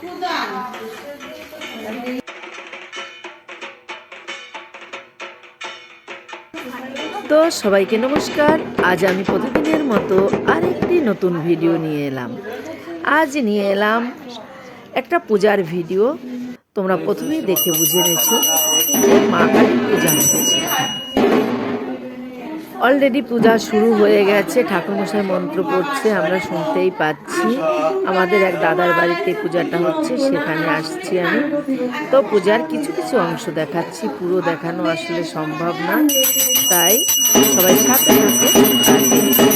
তো সবাইকে নমস্কার। আজ আমি প্রতিদিনের মতো আরেকটি নতুন ভিডিও নিয়ে এলাম। আজ নিয়ে এলাম একটা পূজার ভিডিও। তোমরা প্রথমেই দেখে বুঝে নিয়েছো যে মা কালীর পূজা অলরেডি পূজা শুরু হয়ে গেছে, ঠাকুরমশাই মন্ত্র পড়ছে, আমরা শুনতেই পাচ্ছি। আমাদের এক দাদার বাড়িতে পূজাটা হচ্ছে, সেখানে আসছি আমি। তো পূজার কিছু কিছু অংশ দেখাচ্ছি, পুরো দেখানো আসলে সম্ভব না। তাই সবাই সাথে সাথে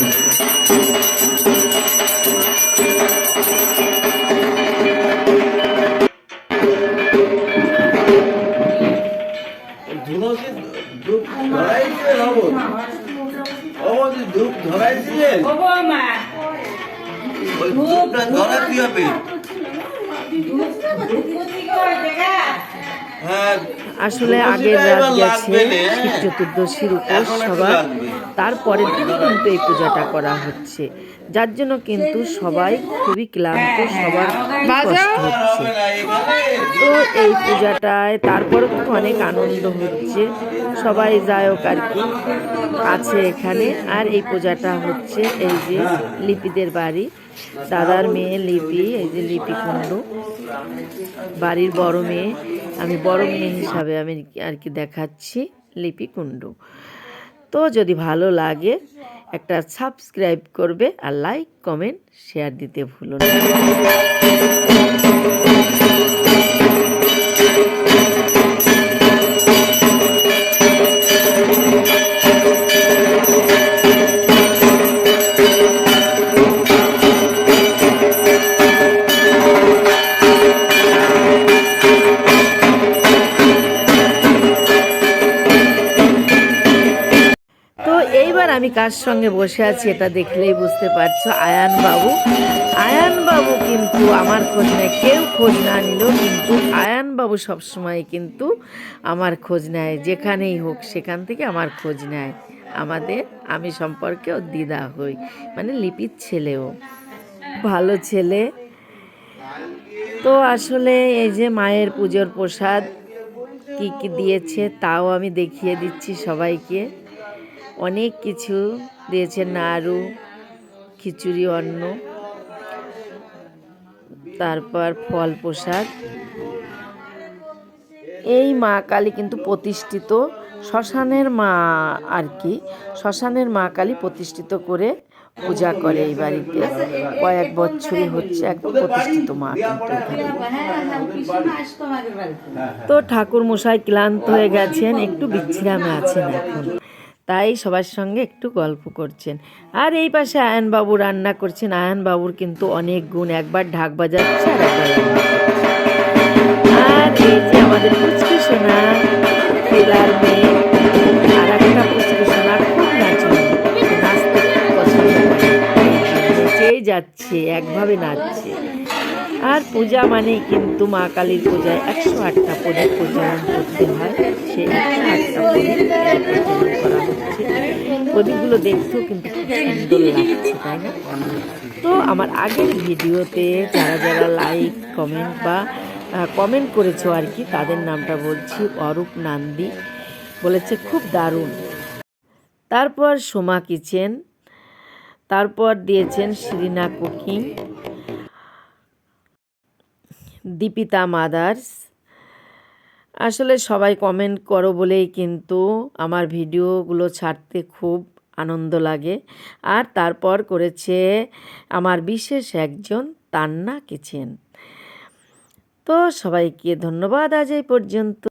ধরাইছিলেন ধরা কি হবে? আসলে আগের রাত গেছে শিব চতুর্দশীর উপোস সবার তারপরের দিন কিন্তু এই পূজাটা করা হচ্ছে। যার জন্য কিন্তু সবাই খুবই ক্লান্ত সবার কষ্ট হচ্ছে। তো এই পূজাটায় তারপরে কিন্তু অনেক আনন্দ হচ্ছে। সবাই যায় হোক আর কি আছে এখানে। আর এই পূজাটা হচ্ছে এই যে লিপিদের বাড়ি। দাদার মেয়ে লিপি, এই যে লিপি কুণ্ডু। বাড়ির বড় মেয়ে, আমি বড় মেয়ে হিসাবে আমি আর কি দেখাচ্ছি লিপি কুণ্ডু। তো যদি ভালো লাগে, একটা সাবস্ক্রাইব করবে আর লাইক, কমেন্ট, শেয়ার দিতে ভুলো না। আমি কার সঙ্গে বসে আছি এটা দেখলেই বুঝতে পারছ আয়ান বাবু আয়ান বাবু কিন্তু আমার খোঁজ নেয়, কেউ খোঁজ না নিলেও কিন্তু আয়ান বাবু সবসময় কিন্তু আমার খোঁজ নেয়, যেখানেই হোক সেখান থেকে আমার খোঁজ নেয়। আমাদের, আমি সম্পর্কে ও দিদা হই মানে লিপির ছেলেও। ভালো ছেলে। তো আসলে এই যে মায়ের পুজোর প্রসাদ কি কি দিয়েছে তাও আমি দেখিয়ে দিচ্ছি সবাইকে। অনেক কিছু দিয়েছে নাড়ু, খিচুড়ি, অন্ন, তারপর ফল প্রসাদ। এই মা কালী কিন্তু প্রতিষ্ঠিত, শ্মশানের মা আর কি, শ্মশানের মা কালী প্রতিষ্ঠিত করে পূজা করে এই বাড়িতে। কয়েক বছরই হচ্ছে একদম প্রতিষ্ঠিত মা তো ঠাকুর মশাই ক্লান্ত হয়ে গেছেন, একটু বিচ্ছিরামে আছেন এখন। তাই সবার সঙ্গে একটু গল্প করছেন আর এই পাশে আয়ন বাবু রান্না করছেন আয়ন বাবুর কিন্তু অনেক গুণ একবার ঢাক বাজাচ্ছে আর একবার আর এই যে আমাদের পুচকি সোনা খেলার মেয়ে আর একটা পুচকি সোনা খুব নাচন নাচতে খুব পছন্দ করে যাচ্ছে একভাবে নাচছে আর পূজা মানেই কিন্তু মা কালীর পূজায় একশো আটটা প্রদীপ প্রজ্বলন করতে হয়। সেই একশো আটটা প্রদীপ করা হচ্ছে। প্রদীপগুলো দেখতেও কিন্তু খুব সুন্দর লাগছে, তাই না? তো আমার আগের ভিডিওতে যারা যারা লাইক কমেন্ট বা কমেন্ট করেছ আর কি, তাদের নামটা বলছি অরূপ নান্দি। বলেছে, খুব দারুণ। তারপর সোমা কিচেন, তারপর দিয়েছেন শ্রীনা কুকিং। দীপিতা মাদার্স। আসলে সবাই কমেন্ট করো বলেই কিন্তু আমার ভিডিওগুলো ছাড়তে খুব আনন্দ লাগে। আর তারপর করেছে আমার বিশেষ একজন তান্না কিচেন। তো সবাইকে ধন্যবাদ আজ এই পর্যন্ত।